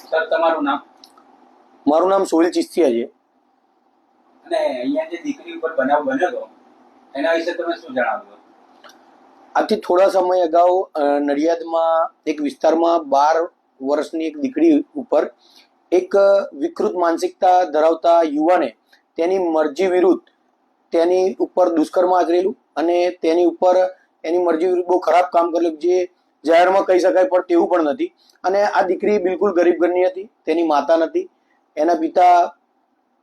Sir તમારું નામ? મારું નામ સોહિલ ચિસ્તિયા છે. અને અહીંયા જે દીકરી ઉપર બનાવ બન્યો હતો એના વિશે તમે શું જણાવશો આજથી થોડા સમય અગાઉ નડિયાદમાં એક વિસ્તારમાં બાર વર્ષની એક દીકરી ઉપર એક વિકૃત માનસિકતા ધરાવતા યુવાને તેની મરજી વિરુદ્ધ તેની ઉપર દુષ્કર્મ આચરેલું અને તેની ઉપર એની મરજી વિરુદ્ધ બહુ ખરાબ કામ કરેલું જે જાહેરમાં કહી શકાય, પણ તેવું પણ નથી. અને આ દીકરી બિલકુલ ગરીબ ઘરની હતી, તેની માતા નથી. એના પિતા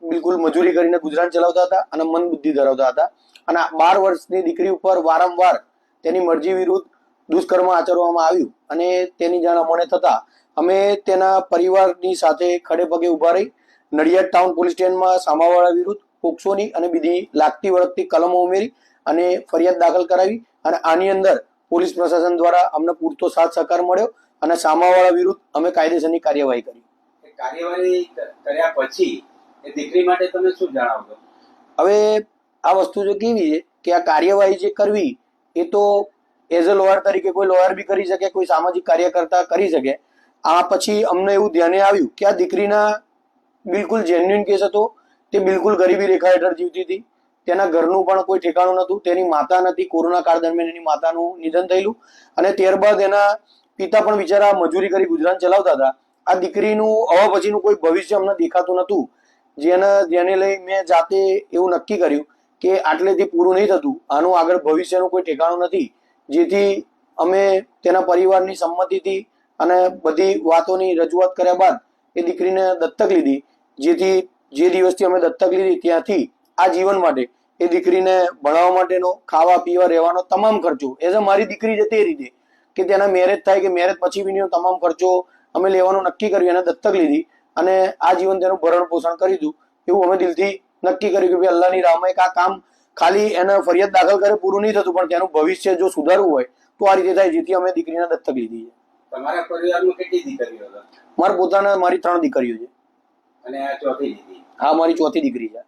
બિલકુલ મજૂરી કરીને ગુજરાન ચલાવતા હતા અને મન બુદ્ધિ ધરાવતા હતા. અને બાર વર્ષની દીકરી ઉપર વારંવાર તેની મરજી વિરુદ્ધ દુષ્કર્મ આચરવામાં આવ્યું અને તેની જાણ અમને થતા અમે તેના પરિવારની સાથે ખડે પગે ઊભા રહી નડિયાદ ટાઉન પોલીસ સ્ટેશનમાં સામાવાળા વિરુદ્ધ પોક્સોની અને બીજી લાગતી વળગતી કલમો ઉમેરી અને ફરિયાદ દાખલ કરાવી અને આની અંદર પોલીસ પ્રશાસન દ્વારા અમને પૂરતો સાથ સહકાર મળ્યો અને સામાવાળા વિરુદ્ધ અમે કાયદેસરની કાર્યવાહી કરી. કાર્યવાહી કર્યા પછી એ દીકરી માટે તમે શું જણાવશો? હવે આ વસ્તુ જો કેવી છે કે આ કાર્યવાહી જે કરવી એ તો એઝ અ લોયર તરીકે કોઈ લોયર બી કરી શકે કોઈ સામાજિક કાર્યકર્તા કરી શકે. આ પછી અમને એવું ધ્યાને આવ્યું કે આ દીકરીના બિલકુલ જેન્યુઇન કેસ હતો તે બિલકુલ ગરીબી રેખા હેઠળ જીવતી હતી. તેના ઘરનું પણ કોઈ ઠેકાણું નહોતું. તેની માતા નથી. કોરોના કાળ દરમિયાન એની માતાનું નિધન થયેલું. અને ત્યારબાદ એના પિતા પણ બિચારા મજૂરી કરી ગુજરાન ચલાવતા હતા. આ દીકરીનું હવે પછીનું કોઈ ભવિષ્ય અમને દેખાતું નહોતું. જેને જેને લઈ મેં જાતે એવું નક્કી કર્યું કે આટલેથી પૂરું નહીં થતું, આનું આગળ ભવિષ્યનું કોઈ ઠેકાણું નથી. જેથી અમે તેના પરિવારની સંમતિથી અને બધી વાતોની રજૂઆત કર્યા બાદ એ દીકરીને દત્તક લીધી. જેથી જે દિવસથી અમે દત્તક લીધી ત્યાંથી આ જીવન માટે એ દીકરીને ભણાવવા માટેનો ખાવા પીવા રહેવાનો તમામ ખર્ચો એઝ અ મારી દીકરી છે તે રીતે કે તેના મેરેજ થાય કે મેરેજ પછી બીનો તમામ ખર્ચો અમે લેવાનું નક્કી કર્યું એને દત્તક લીધી અને આ જીવન તેનું ભરણ પોષણ કરી દીધું એવું અમે દિલથી નક્કી કર્યું કે ભાઈ અલ્લાહની રાહમાં એક આ કામ ખાલી એને ફરિયાદ દાખલ કરે પૂરું નહીં થતું પણ તેનું ભવિષ્ય જો સુધારવું હોય તો આ રીતે થાય જેથી અમે દીકરીને દત્તક લીધી છે. તમારા પરિવારમાં કેટલી દીકરીઓ મારા પોતાના મારી ત્રણ દીકરીઓ છે. અને આ ચોથી દીકરી? હા મારી ચોથી દીકરી છે.